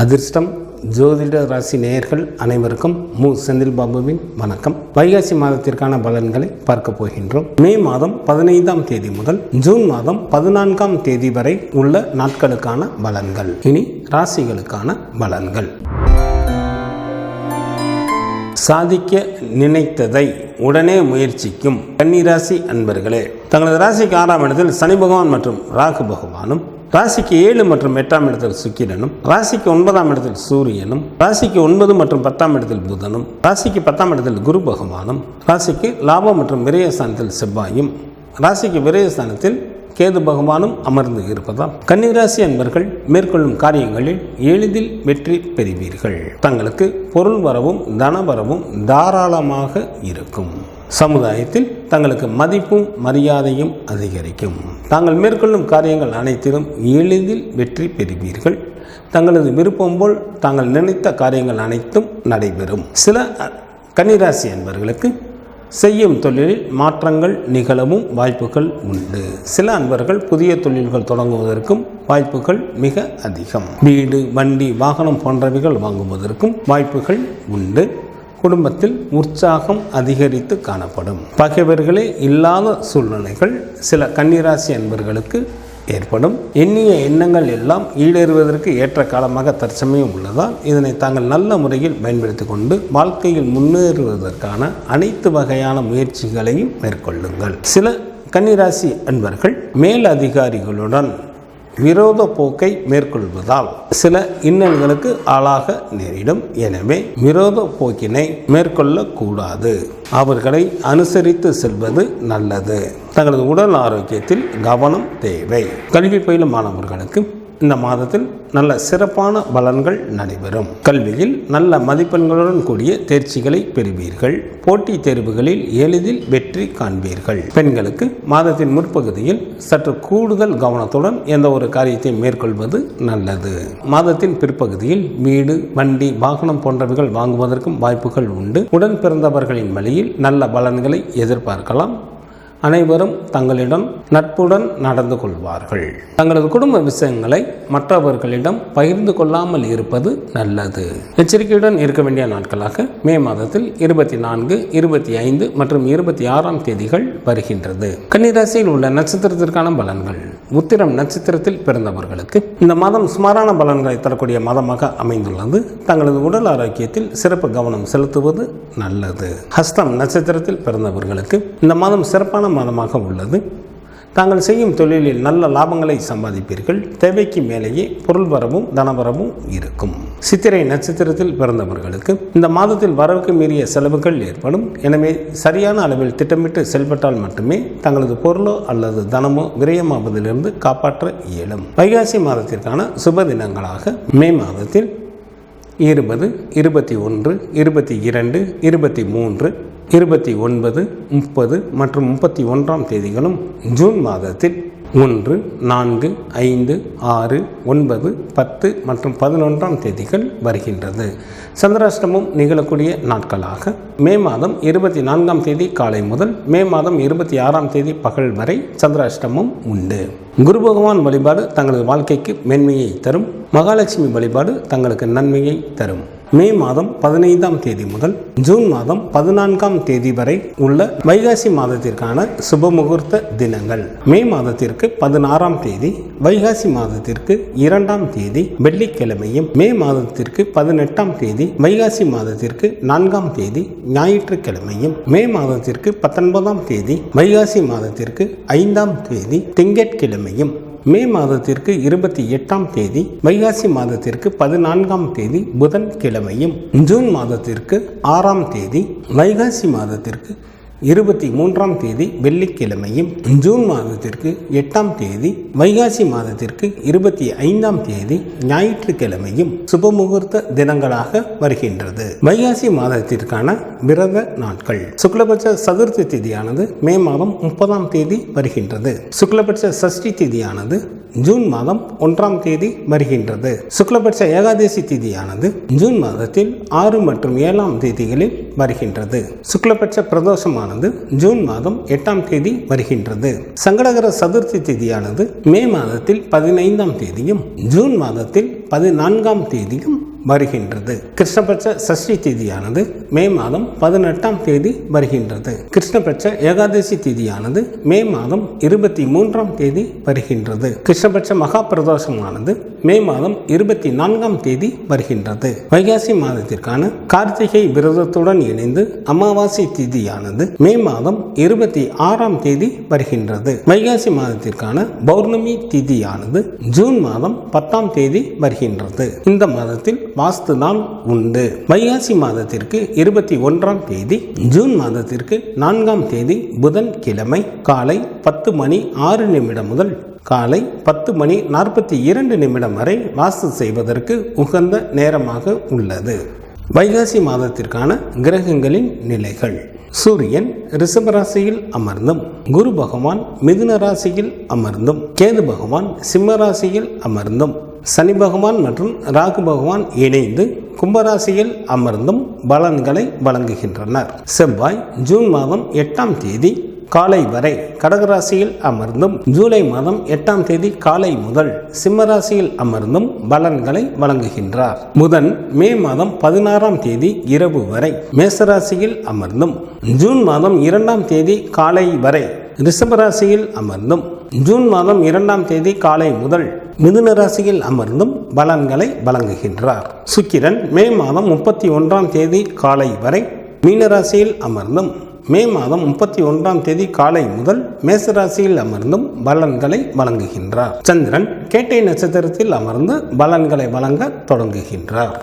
அதிர்ஷ்டம் ஜோதிட ராசி நேயர்கள் அனைவருக்கும் மு. செந்தில் பாபுவின் வணக்கம். வைகாசி மாதத்திற்கான பலன்களை பார்க்க போகின்றோம். மே மாதம் பதினைந்தாம் தேதி முதல் ஜூன் மாதம் பதினான்காம் தேதி வரை உள்ள நாட்களுக்கான பலன்கள். இனி ராசிகளுக்கான பலன்கள். சாதிக்க நினைத்ததை உடனே முயற்சிக்கும் கன்னிராசி அன்பர்களே தங்களது ராசிக்கு ஆறாம் இடத்தில் சனி பகவான் மற்றும் ராகு பகவானும் ராசிக்கு ஏழு மற்றும் எட்டாம் இடத்தில் சுக்கிரனும் ராசிக்கு ஒன்பதாம் இடத்தில் சூரியனும் ராசிக்கு ஒன்பது மற்றும் பத்தாம் இடத்தில் புதனும் ராசிக்கு பத்தாம் இடத்தில் குரு பகவானும் ராசிக்கு லாபம் மற்றும் விரயஸ்தானத்தில் செவ்வாயும் ராசிக்கு விரயஸ்தானத்தில் கேது பகவானும் அமர்ந்து இருப்பதால் கன்னிராசி அன்பர்கள் மேற்கொள்ளும் காரியங்களில் எளிதில் வெற்றி பெறுவீர்கள். தங்களுக்கு பொருள் வரவும் தனவரவும் தாராளமாக இருக்கும். சமுதாயத்தில் தங்களுக்கு மதிப்பும் மரியாதையும் அதிகரிக்கும். தாங்கள் மேற்கொள்ளும் காரியங்கள் அனைத்திலும் எளிதில் வெற்றி பெறுவீர்கள். தங்களது விருப்பம் போல் தாங்கள் நினைத்த காரியங்கள் அனைத்தும் நடைபெறும். சில கன்னிராசி அன்பர்களுக்கு செய்யும் தொழிலில் மாற்றங்கள் நிகழவும் வாய்ப்புகள் உண்டு. சில அன்பர்கள் புதிய தொழில்கள் தொடங்குவதற்கும் வாய்ப்புகள் மிக அதிகம். வீடு வண்டி வாகனம் போன்றவைகள் வாங்குவதற்கும் வாய்ப்புகள் உண்டு. குடும்பத்தில் உற்சாகம் அதிகரித்து காணப்படும். பகைவர்களே இல்லாத சூழ்நிலைகள் சில கன்னிராசி அன்பர்களுக்கு ஏற்படும். எண்ணிய எண்ணங்கள் எல்லாம் ஈடேறுவதற்கு ஏற்ற காலமாக தற்சமயம் உள்ளதால் இதனை தாங்கள் நல்ல முறையில் பயன்படுத்தி கொண்டு வாழ்க்கையில் முன்னேறுவதற்கான அனைத்து வகையான முயற்சிகளையும் மேற்கொள்ளுங்கள். சில கன்னிராசி அன்பர்கள் மேல் அதிகாரிகளுடன் விரோத போக்கை மேற்கொள்வதால் சில இன்னல்களுக்கு ஆளாக நேரிடும். எனவே விரோத போக்கினை மேற்கொள்ளக்கூடாது. அவர்களை அனுசரித்து செல்வது நல்லது. தங்களது உடல் ஆரோக்கியத்தில் கவனம் தேவை. கல்வி பயிலும் மாணவர்களுக்கு இந்த மாதத்தில் நல்ல சிறப்பான பலன்கள் நடைபெறும். கல்வியில் நல்ல மதிப்பெண்களுடன் கூடிய தேர்ச்சிகளை பெறுவீர்கள். போட்டித் தேர்வுகளில் எளிதில் வெற்றி காண்பீர்கள். பெண்களுக்கு மாதத்தின் முற்பகுதியில் சற்று கூடுதல் கவனத்துடன் எந்த ஒரு காரியத்தை மேற்கொள்வது நல்லது. மாதத்தின் பிற்பகுதியில் வீடு வண்டி வாகனம் போன்றவைகள் வாங்குவதற்கும் வாய்ப்புகள் உண்டு. உடன் பிறந்தவர்களின் வழியில் நல்ல பலன்களை எதிர்பார்க்கலாம். அனைவரும் தங்களிடம் நட்புடன் நடந்து கொள்வார்கள். தங்களது குடும்ப விஷயங்களை மற்றவர்களிடம் பகிர்ந்து கொள்ளாமல் இருப்பது நல்லது. எச்சரிக்கையுடன் இருக்க வேண்டிய நாட்களாக மே மாதத்தில் இருபத்தி நான்கு இருபத்தி ஐந்து மற்றும் இருபத்தி ஆறாம் தேதிகள் வருகின்றது. கன்னிராசியில் உள்ள நட்சத்திரத்திற்கான பலன்கள். உத்திரம் நட்சத்திரத்தில் பிறந்தவர்களுக்கு இந்த மாதம் சுமாரான பலன்களை தரக்கூடிய மாதமாக அமைந்துள்ளது. தங்களது உடல் ஆரோக்கியத்தில் சிறப்பு கவனம் செலுத்துவது நல்லது. ஹஸ்தம் நட்சத்திரத்தில் பிறந்தவர்களுக்கு இந்த மாதம் சிறப்பான மாதமாக உள்ளது. தாங்கள் செய்யும் தொழிலில் நல்ல லாபங்களை சம்பாதிப்பீர்கள். தேவைக்கு மேலேயே பொருள் வரவும் தனவரவும் இருக்கும். சித்திரை நட்சத்திரத்தில் பிறந்தவர்களுக்கு இந்த மாதத்தில் வரவுக்கு மீறிய செலவுகள் ஏற்படும். எனவே சரியான அளவில் திட்டமிட்டு செயல்பட்டால் மட்டுமே தங்களது பொருளோ அல்லது தனமோ விரயமாவதிலிருந்து காப்பாற்ற இயலும். வைகாசி மாதத்திற்கான சுப தினங்களாக மே மாதத்தில் இருபது இருபத்தி ஒன்று இருபத்தி இரண்டு இருபத்தி மூன்று இருபத்தி ஒன்பது முப்பது மற்றும் முப்பத்தி ஒன்றாம் தேதிகளும் ஜூன் மாதத்தில். ஒன்று நான்கு ஐந்து ஆறு ஒன்பது பத்து மற்றும் பதினொன்றாம் தேதிகள் வருகின்றது. சந்திராஷ்டமம் நிகழக்கூடிய நாட்களாக மே மாதம் இருபத்தி நான்காம் தேதி காலை முதல் மே மாதம் இருபத்தி ஆறாம் தேதி பகல் வரை சந்திராஷ்டமம் உண்டு. குரு பகவான் வழிபாடு தங்களது வாழ்க்கைக்கு மேன்மையை தரும். மகாலட்சுமி வழிபாடு தங்களுக்கு நன்மையை தரும். மே மாதம் பதினைந்தாம் தேதி முதல் ஜூன் மாதம் பதினான்காம் தேதி வரை உள்ள வைகாசி மாதத்திற்கான சுப முகூர்த்த தினங்கள். மே மாதத்திற்கு பதினாறாம் தேதி வைகாசி மாதத்திற்கு இரண்டாம் தேதி வெள்ளிக்கிழமையும் மே மாதத்திற்கு பதினெட்டாம் தேதி வைகாசி மாதத்திற்கு நான்காம் தேதி ஞாயிற்றுக்கிழமையும் மே மாதத்திற்கு பத்தொன்பதாம் தேதி வைகாசி மாதத்திற்கு ஐந்தாம் தேதி திங்கட்கிழமையும் மே மாதத்திற்கு இருபத்தி எட்டாம் தேதி வைகாசி மாதத்திற்கு பதினான்காம் தேதி புதன் கிழமையும் ஜூன் மாதத்திற்கு ஆறாம் தேதி வைகாசி மாதத்திற்கு இருபத்தி மூன்றாம் தேதி வெள்ளிக்கிழமையும் ஜூன் மாதத்திற்கு எட்டாம் தேதி வைகாசி மாதத்திற்கு இருபத்தி ஐந்தாம் தேதி ஞாயிற்றுக்கிழமையும் சுபமுகூர்த்த தினங்களாக வருகின்றது. வைகாசி மாதத்திற்கான விரத நாட்கள். சுக்லபட்ச சதுர்த்தி திதியானது மே மாதம் முப்பதாம் தேதி வருகின்றது. சுக்லபட்ச சஷ்டி திதியானது ஜூன் மாதம் ஒன்றாம் தேதி வருகின்றது. சுக்லபட்ச ஏகாதசி திதியானது ஜூன் மாதத்தில் ஆறு மற்றும் ஏழாம் தேதிகளில் வருகின்றது. சுக்லபட்ச பிரதோஷமானது ஜூன் மாதம் எட்டாம் தேதி வருகின்றது. சங்கடகர சதுர்த்தி திதியானது மே மாதத்தில் பதினைந்தாம் தேதியும் ஜூன் மாதத்தில் பதினான்காம் தேதியும் வருகின்றது. கிருஷ்ணபட்ச சஷ்டி திதியானது மே மாதம் பதினெட்டாம் தேதி வருகின்றது. கிருஷ்ணபட்ச ஏகாதசி திதியானது மே மாதம் இருபத்தி மூன்றாம் தேதி வருகின்றது. கிருஷ்ணபட்ச மகா பிரதோஷமானது மே மாதம் இருபத்தி நான்காம் தேதி வருகின்றது. வைகாசி மாதத்திற்கான கார்த்திகை விரதத்துடன் இணைந்து அமாவாசை திதியானது மே மாதம் இருபத்தி ஆறாம் தேதி வருகின்றது. வைகாசி மாதத்திற்கான பௌர்ணமி திதியானது ஜூன் மாதம் பத்தாம் தேதி வருகின்றது. இந்த மாதத்தில் வாஸ்து நாள் உண்டு. வைகாசி மாதத்திற்கு இருபத்தி ஒன்றாம் தேதி ஜூன் மாதத்திற்கு நான்காம் தேதி புதன் கிழமை காலை பத்து மணி ஆறு நிமிடம் முதல் காலை பத்து மணி நாற்பத்தி இரண்டு நிமிடம் வரை வாஸ்து செய்வதற்கு உகந்த நேரமாக உள்ளது. வைகாசி மாதத்திற்கான கிரகங்களின் நிலைகள். சூரியன் ரிஷபராசியில் அமர்ந்தும் குரு பகவான் மிதுன ராசியில் அமர்ந்தும் கேது பகவான் சிம்ம ராசியில் அமர்ந்தும் சனி பகவான் மற்றும் ராகு பகவான் இணைந்து கும்பராசியில் அமர்ந்தும் பலன்களை வழங்குகின்றனர். செவ்வாய் ஜூன் மாதம் எட்டாம் தேதி காலை வரை கடகராசியில் அமர்ந்தும் ஜூலை மாதம் எட்டாம் தேதி காலை முதல் சிம்மராசியில் அமர்ந்தும் பலன்களை வழங்குகின்றார். புதன் மே மாதம் பதினாறாம் தேதி இரவு வரை மேசராசியில் அமர்ந்தும் ஜூன் மாதம் இரண்டாம் தேதி காலை வரை ரிஷபராசியில் அமர்ந்தும் ஜூன் மாதம் இரண்டாம் தேதி காலை முதல் மிதுன ராசியில் அமர்ந்தும் பலன்களை வழங்குகின்றார். சுக்கிரன் மே மாதம் முப்பத்தி ஒன்றாம் தேதி காலை வரை மீனராசியில் அமர்ந்தும் மே மாதம் முப்பத்தி ஒன்றாம் தேதி காலை முதல் மேசராசியில் அமர்ந்தும் பலன்களை வழங்குகின்றார். சந்திரன் கேட்டை நட்சத்திரத்தில் அமர்ந்து பலன்களை வழங்க தொடங்குகின்றார்.